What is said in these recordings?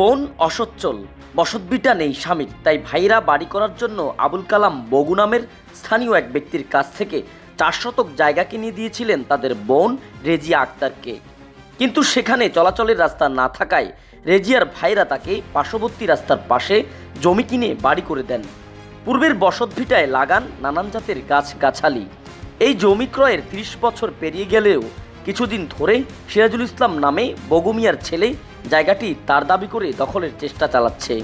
বোন অসচ্ছল। বসতভিটা নেই স্বামীর, তাই ভাইরা বাড়ি করার জন্য আবুল কালাম বগু নামের স্থানীয় এক ব্যক্তির কাছ থেকে চার শতক জায়গা কিনে দিয়েছিলেন তাদের বোন রেজিয়া আক্তারকে। কিন্তু সেখানে চলাচলের রাস্তা না থাকায় রেজিয়ার ভাইরা তাকে পার্শ্ববর্তী রাস্তার পাশে জমি কিনে বাড়ি করে দেন। পূর্বের বসতভিটায় লাগান নানান জাতের গাছ গাছালি এই জমি ক্রয়ের ত্রিশ বছর পেরিয়ে গেলেও কিছুদিন ধরে সিরাজুল ইসলাম নামে বগুমিয়ার ছেলে জায়গাটি তার দাবি করে দখলের চেষ্টা চালাচ্ছে।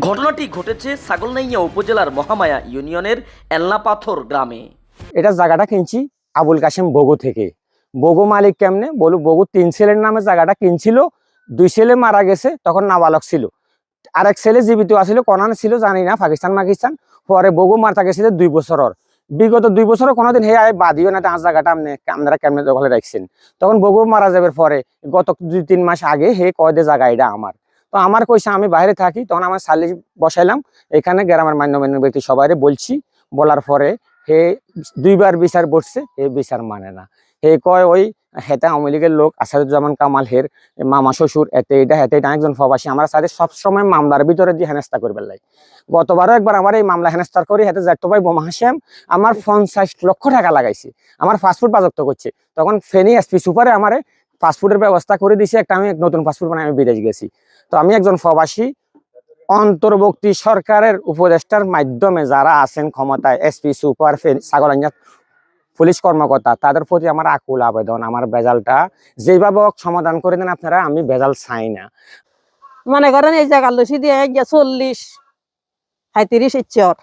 ঘটনাটি ঘটেছে ছাগলনাইয়া উপজেলার মহামায়া ইউনিয়নের এলনাপাথর গ্রামে। এটা জায়গাটা কিনছি আবুল কাশেম বগু থেকে। বগু মালিক কেমনে? বলু বগু তিন ছেলের নামে জায়গাটা কিনছিল, দুই ছেলে মারা গেছে, তখন নাবালক ছিল। আরেক ছেলে জীবিত আছিল কনান ছিল, জানি না পাকিস্তান পাকিস্তান পরে বগু মারা গেছিল দুই বছরের বিগত দুই বছর কোনোদিন হে আয় বাদিও না আজ জায়গাটা আপনি আপনারা কেমনে দখলে রাখছেন? তখন বগু মারা যাবার পরে, গত দুই তিন মাস আগে হে কয় দে জায়গা এটা আমার। তো আমার কইসা আমি বাইরে থাকি। তখন আমার সালি বসাইলাম। এখানে গ্রামের মান্যমান্য ব্যক্তি সবাই বলছি, বলার পরে হে দুইবার বিচার বসছে হে বিচার মানে না। হে কয়, ওই হেতে আওয়ামী লীগের লোক, আসাদুজ্জামান কামাল হের মামা শ্বশুর, এতে এটা, হেতে এটা একজন প্রবাসী। আমার সাথে সবসময় মামলার ভিতরে দিয়ে হেনস্থা করবে লাই। গতবারও একবার আমার এই মামলা হেনস্তার করি, হেতে যাইতো ভাই বোমা হাসিয়াম আমার পঞ্চাশ লক্ষ টাকা লাগাইছে, আমার পাসপোর্ট বাজপ্ত করছে। তখন ফেনি এসপি সুপারে আমার পাসপোর্টের ব্যবস্থা করে দিছে, একটা আমি নতুন পাসপোর্ট বানাই, আমি বিদেশ গেছি। তো আমি একজন প্রবাসী, অন্তর্বর্তী সরকারের উপদেষ্টার মাধ্যমে যারা আছেন ক্ষমতায় এসপি সুপার সাগরাঞ্জা পুলিশ কর্মকর্তা, তাদের প্রতি আমার আকুল আবেদন, আমার বেজালটা যেভাবে হোক সমাধান করে দেন আপনারা, আমি বেজাল চাই না। মনে করেন এই জায়গা লসি দিয়ে চল্লিশ সাঁত্রিশ ইচ্ছর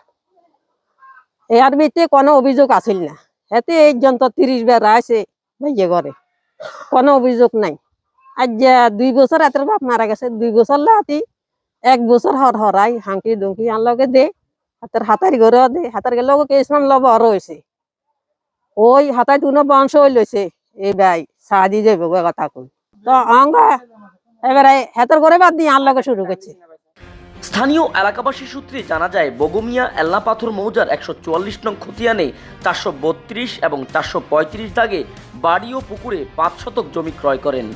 এর ভিতরে কোনো অভিযোগ আছিল না। এতে এই যন্ত্র তিরিশ বেড়া আছে ভাইয়ে করে কোনো অভিযোগ নাই। আজ দুই বছর এতের বাপ মারা গেছে, দুই বছর লাতি, এক বছর হর হরাই হাঁকি দুঙ্কি আনলগে দে, হাতের হাতারি ঘরে দে, হাতার গেলে কেসমান লব আর হয়েছে। ওই হাতাই তুনো বংশ লইছে এই ভাই সাদি যাবে গো কথা কই। তো অঙ্গা এবারে হেতর করে বাদ দিয়ে আনলগে শুরু করছে। স্থানীয় এলাকাবাসী সূত্রে জানা যায়, বগুমিয়া এলনাপাথর মৌজার একশো চুয়াল্লিশ নং খতিয়ানে চারশো বত্রিশ এবং চারশো পঁয়ত্রিশ দাগে বাড়ি ও পুকুরে পাঁচ শতক জমি ক্রয় করেন।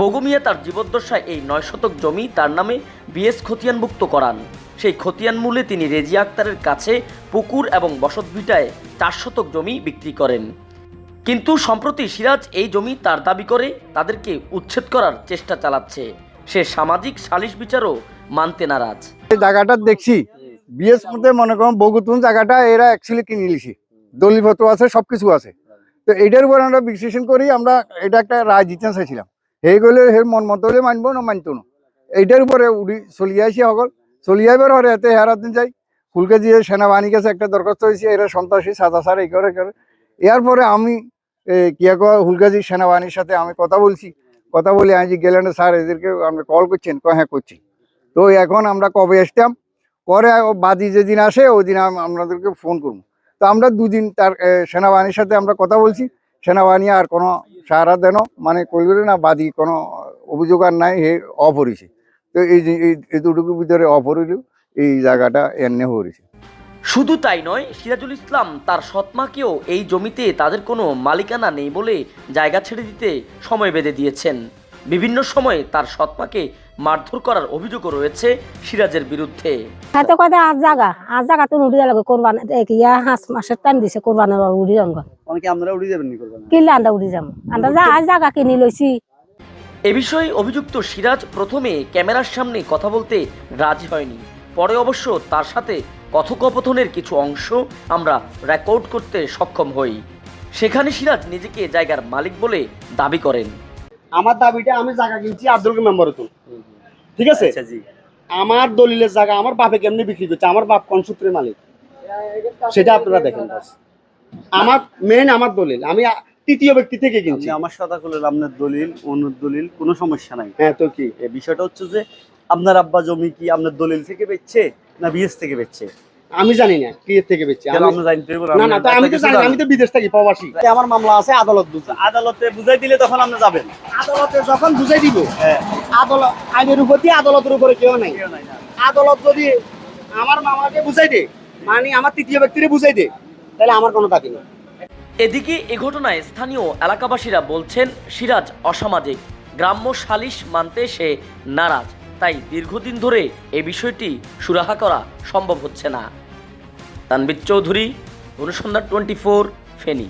বগুমিয়া তার জীবদ্দশায় এই নয় শতক জমি তার নামে বিএস খতিয়ানভুক্ত করান। সেই খতিয়ান মূলে তিনি রেজিয়া আক্তারের কাছে পুকুর এবং বসতভিটায় চার শতক জমি বিক্রি করেন। কিন্তু সম্প্রতি সিরাজ এই জমি তার দাবি করে, তাদেরকে উচ্ছেদ করার চেষ্টা চালাচ্ছে। সে সামাজিক সালিশ বিচারও মানতে নারাজ। জায়গাটা দেখছি। বিএস মধ্যে মনে করুন বগুতুন জায়গাটা এরা অ্যাকচুয়ালি কিনে নিয়েছি দলিলপত্র আছে, সবকিছু আছে। তো এটার উপর আমরা বিশ্লেষণ করি, আমরা এটা একটা রায় দিতে চাইছিলাম। এই গেলে হের মন মতো মানবো না মানতো না। এইটার উপরে উড়ি চলিয়ে আসি সকল। চলিয়ে আইবার হরে এতে দিন যাই। ফুলকে দিয়ে সেনাবাহিনী কাছে একটা দরখাস্ত হয়েছে এরা সন্ত্রাসী সাদা সার এই করে করে এর পরে আমি কিয়া কয় হুলগাজি সেনাবাহিনীর সাথে আমি কথা বলছি। কথা বলি আমি গেলেন স্যার এদেরকে আপনি কল করছেন কয় হ্যাঁ করছি তো এখন আমরা কবে আসতাম? পরে বাদি যেদিন আসে ওই দিন আপনাদেরকে ফোন করব। তো আমরা দুদিন তার সেনাবাহিনীর সাথে আমরা কথা বলছি। সেনাবাহিনী আর কোনো সাহারা দেন মানে করবে না বাদি কোনো অভিযোগ আর নাই, হে হয়েছে তো এই যে এই এই ভিতরে এই জায়গাটা এনে হয়েছে। শুধু তাই নয় সিরাজুল ইসলাম তার সৎমাকেও এই জমিতে তাদের কোনো মালিকানা নেই বলে জায়গা ছেড়ে দিতে সময় বেঁধে দিয়েছেন। বিভিন্ন সময়ে তার সৎমাকে মারধর করার অভিযোগও রয়েছে সিরাজের বিরুদ্ধে। হাতে কথা আজ জাগা? আজ জাগা তো উড়ি যাবে কোরবান ইয়া হাঁস মাসের টাইম দিছে কোরবানের উড়ি যাম অনেকে আপনারা উড়ে যাবেন নি করবেন। উড়ি যাম আন্দা যা আজ জাগা কিনি লইছি। এ বিষয়ে অভিযুক্ত সিরাজ প্রথমে ক্যামেরার সামনে কথা বলতে রাজি হয়নি। পরে অবশ্য তার সাথে কথোপকথনের কিছু অংশ আমরা রেকর্ড করতে সক্ষম হই। সেখানে সিরাজ নিজেকে জায়গার মালিক বলে দাবি করেন। আমার দাবিটা আমি জায়গা কিনছি আব্দুল মেম্বার তো ঠিক আছে? আচ্ছা আমার দলিলের জায়গা আমার বাপে কেমনি বিক্রি করছে? আমার বাপ কোন সূত্রের মালিক? সেটা আপনারা দেখেন। বাস। আমার মেন আমার দলিল। আমি তৃতীয় ব্যক্তি থেকে কিনছি। আমার সাথে করলেন আপনার দলিল অন্য দলিল কোনো সমস্যা নাই। হ্যাঁ তো কি? এই বিষয়টা হচ্ছে যে আপনার আব্বা জমি কি আপনার দলিল থেকে বেচছে না বিএস থেকে বেচছে? আমি জানি না কি থেকে বেচছি? আমি- আমরা জানতে না না তো আমি তো জানি আমি তো বিদেশ থাকি প্রবাসী। আমার মামলা আছে আদালত আদালতে বুঝাই দিলে তখন আপনি যাবেন। আদালতে যখন বুঝাই দিব হ্যাঁ। আদালত আইনের উপর দিয়ে আদালতের উপরে কেউ নাই। কেউ নাই না। আদালত যদি আমার মামাকে বুঝাই দে মানে আমার তৃতীয় ব্যক্তিরে বুঝাই দে তাহলে আমার কোনো দাবি নেই। এদিকে এ ঘটনায় স্থানীয় এলাকাবাসীরা বলছেন, সিরাজ অসামাজিক, গ্রাম্য সালিশ মানতে সে নারাজ। তাই দীর্ঘদিন ধরে এ বিষয়টি সুরাহা করা সম্ভব হচ্ছে না। তানবির চৌধুরী, অনুসন্ধান টোয়েন্টি ফোর, ফেনী।